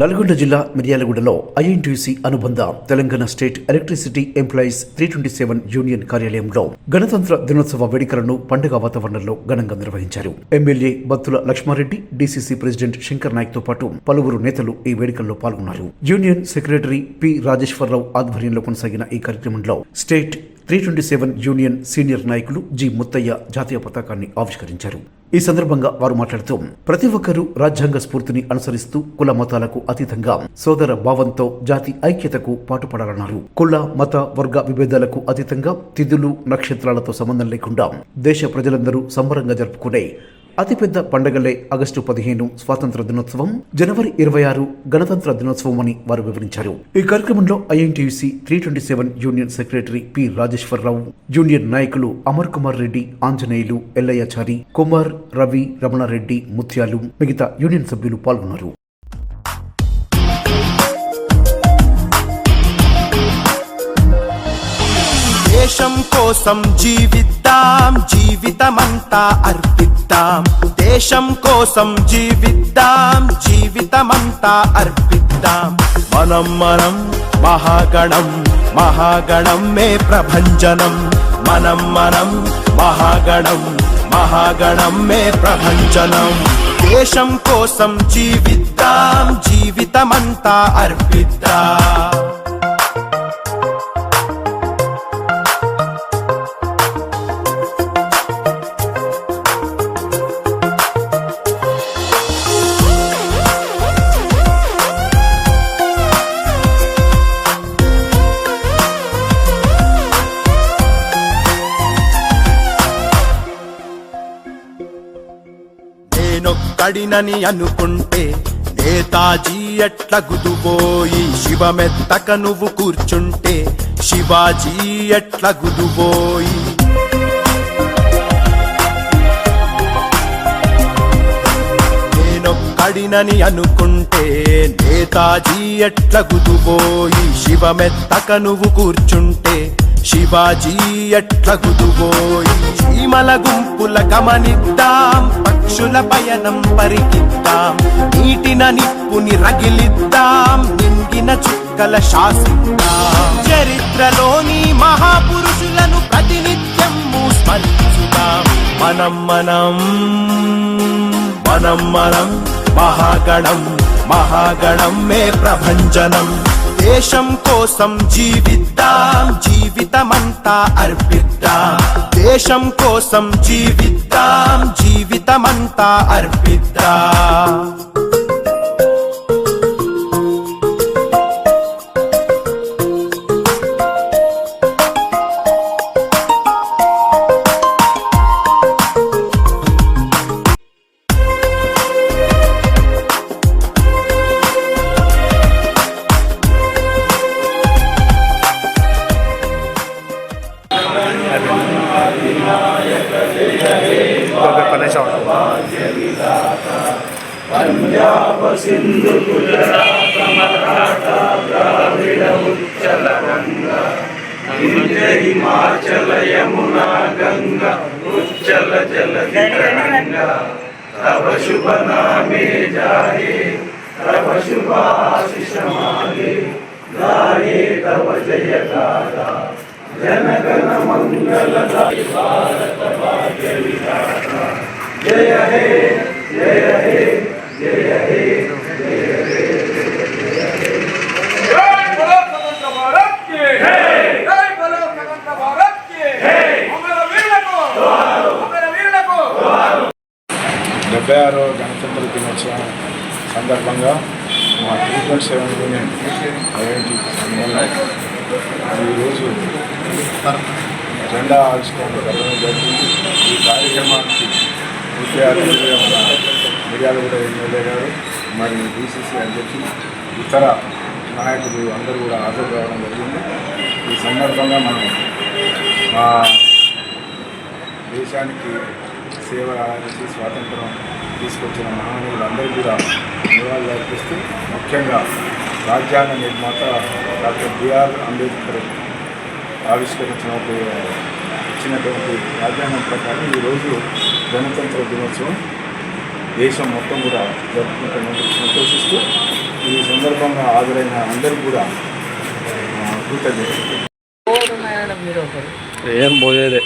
నల్గొండ జిల్లా మిర్యాలగూడలో ఐఎన్టీసీ అనుబంధ Telangana state electricity employees three twenty seven union కార్యాలయంలో గణతంత్ర దినోత్సవ వేడుకలను పండుగ వాతావరణంలో ఘనంగా నిర్వహించారు. MLA Battula Lakshma Reddy DCC president Shankar నాయక్తో పాటు పలువురు నేతలు ఈ వేడుకల్లో పాల్గొన్నారు. యూనియన్ సెక్రటరీ పి రాజేశ్వరరావు ఆధ్వర్యంలో కొనసాగిన ఈ కార్యక్రమంలో state three twenty seven union senior నాయకులు జి ముత్తయ్య జాతీయ పతాకాన్ని ఆవిష్కరించారు. ఈ సందర్భంగా వారు మాట్లాడుతూ ప్రతి ఒక్కరూ రాజ్యాంగ స్ఫూర్తిని అనుసరిస్తూ కుల మతాలకు అతీతంగా సోదర భావంతో జాతి ఐక్యతకు పాటుపడాలన్నారు. కుల మత వర్గ విభేదాలకు అతీతంగా తిథులు నక్షత్రాలతో సంబంధం లేకుండా దేశ ప్రజలందరూ సంబరంగా జరుపుకునే అతిపెద్ద పండగలే ఆగస్టు పదిహేను స్వాతంత్ర దినోత్సవం జనవరి ఇరవై ఆరు గణతంత్ర దినోత్సవం అని వారు వివరించారు. ఈ కార్యక్రమంలో INTUC three twenty seven union secretary P Rajeshwara Rao junior నాయకులు అమర్ కుమార్ రెడ్డి ఆంజనేయులు ఎల్లయ్యాచారి కుమార్ రవి రమణారెడ్డి ముత్యాలు మిగతా యూనియన్ సభ్యులు పాల్గొన్నారు. కోసం జీవిద్దాం జీవితమంతా అర్పిద్దాం. దేశం కోసం జీవిద్దాం జీవితమంతా అర్పిద్దాం. మనం మనం మహాగణం మహాగణం మే ప్రభంజనం. మనం మనం మహాగణం మహాగణం మే ప్రభంజనం. దేశం కోసం జీవిద్దాం జీవితమంతా అర్పిద్దాం. నేనొక్కడినని అనుకుంటే నేతాజీ ఎట్ల గుదుబోయి శివమెత్తక నువ్వు కూర్చుంటే శివాజీ ఎట్ల గుదుబోయి? నేనొక్కడినని అనుకుంటే నేతాజీ ఎట్ల గుదుబోయి శివమెత్తక నువ్వు కూర్చుంటే శివాజీ ఎట్ల గుదుబోయి? చీమల గుంపుల గమనిద్దాం పక్షుల పయనం పరికిద్దాం నీటిన నిప్పుని రగిలిద్దాం నింగిన చుక్కల శాసిద్దాం. చరిత్రలోని మహాపురుషులను ప్రతినిత్యం స్మరించుదాం. మనం మనం మనం మనం మహాగణం మహాగణం మే ప్రభంజనం? దేశం కోసం జీవిద్దాం జీవి జీవితమంతా అర్పిద్దాం. దేశం కోసం జీవిద్దాం జీవితమంతా అర్పిద్దాం. हिमाचल यमुना गंगा उच्चल जल तरंगा तब शुभ नामे जाए तब शुभ मागे गाये तब जय गाथा జనగణ మంగళదాయ భారత భాగ్య విధాత జయ హే డెబ్బై ఆరో గణతంత్ర దినోత్సవం సందర్భంగా మా ట్రీట్మెంట్ సేవలను ఈరోజు జెండా ఆవిష్కరణ జరగడం జరిగింది. ఈ కార్యక్రమానికి ముఖ్య అతిథిగా మన మిర్యాలగూడ ఎమ్మెల్యే గారు మరియు డిసిసి అధ్యక్షులు ఇతర నాయకులు అందరూ కూడా హాజరు కావడం జరిగింది. ఈ సందర్భంగా మనం మా దేశానికి సేవ చేసి స్వాతంత్రం తీసుకొచ్చిన మహానీయులందరూ కూడా నివాళులు అర్పిస్తూ ముఖ్యంగా రాజ్యాంగ నిర్మాత డాక్టర్ బిఆర్ అంబేద్కర్ ఆవిష్కరించిన ఇచ్చినటువంటి రాజ్యాంగం ప్రకారం ఈరోజు గణతంత్ర దినోత్సవం దేశం మొత్తం కూడా జరుపుకుంటున్నందుకు సంతోషిస్తూ ఈ సందర్భంగా హాజరైన అందరికీ కూడా ఆ, కృతజ్ఞతలు. ఏం పోయేదే.